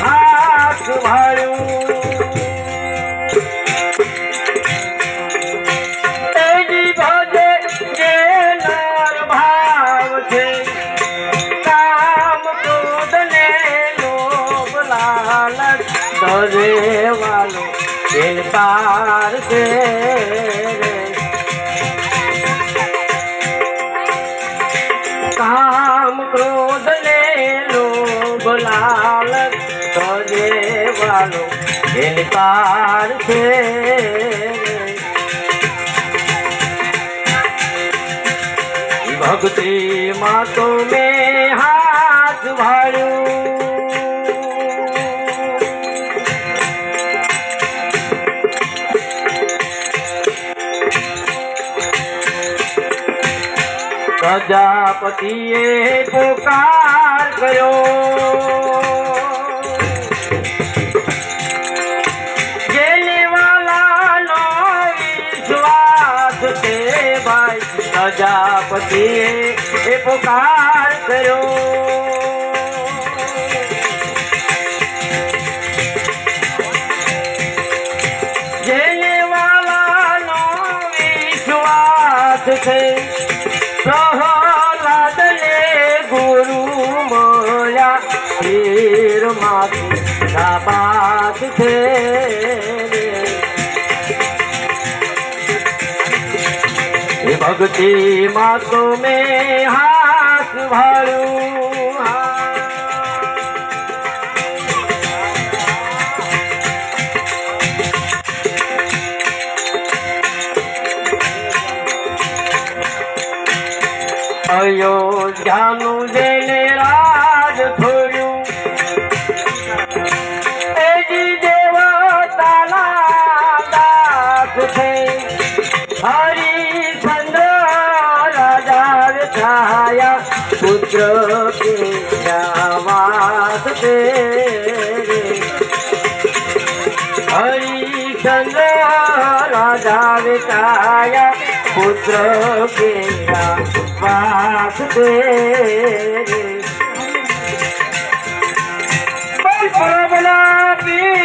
હાથ ભાળ્યું એની ભજે કેનાર ભાવ છે કામ ક્રોધને લોભ લાલચ ધરે વાલો પાર વાલો ઇનકાર છે. ભક્તિ માં તો મેં હાથ વાળ્યું પ્રજાપતિએ પોકાર કર્યો. પોકાર કર્યો જેને વાલાનો વિશ્વાસ છે, પ્રહલાદને ગુરુ મળ્યા તીરમાંથી નાબાદ છે. ભક્તિ માં તો મેં आयो जानू जेले राज थोरियो एजी देवा ताला दाख थे। हरी चंद्र राजा छाया पुत्र के जावास थे। છાયા પુત્ર કેરા વાત છે પ્રબલા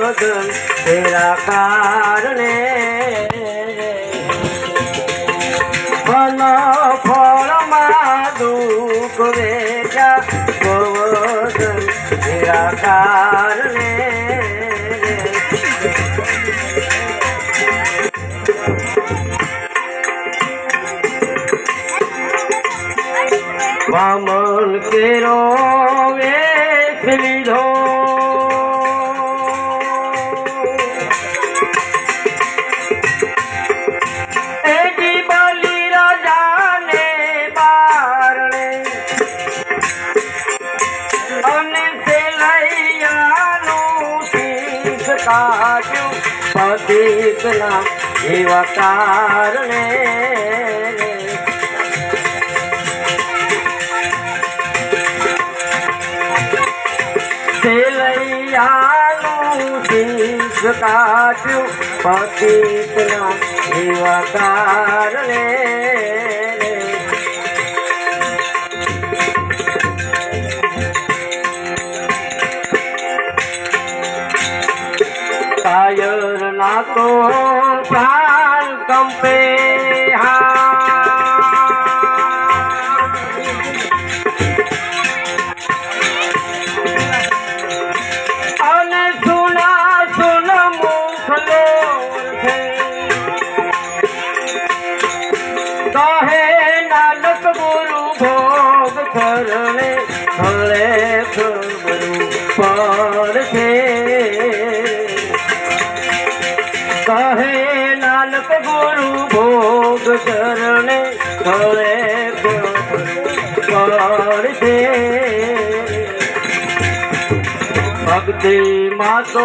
સવદન તેરા કારણે. વન ફળમાં દુઃખ વેચા સવદન તેરા કારણે. વામન કેરો વે લીધો કાઢ્યું પતિતના એવા કારણે. કાઢ્યું પતિતના એવા કારણે. તો પ્રાણ કંપે અને સુના, સુન મુખલો છે કહે નાનક ગુરુ ભોગ કરણે ભલે ખબરું પડશે કહે ખબરું પડશે ભક્તિ માં તો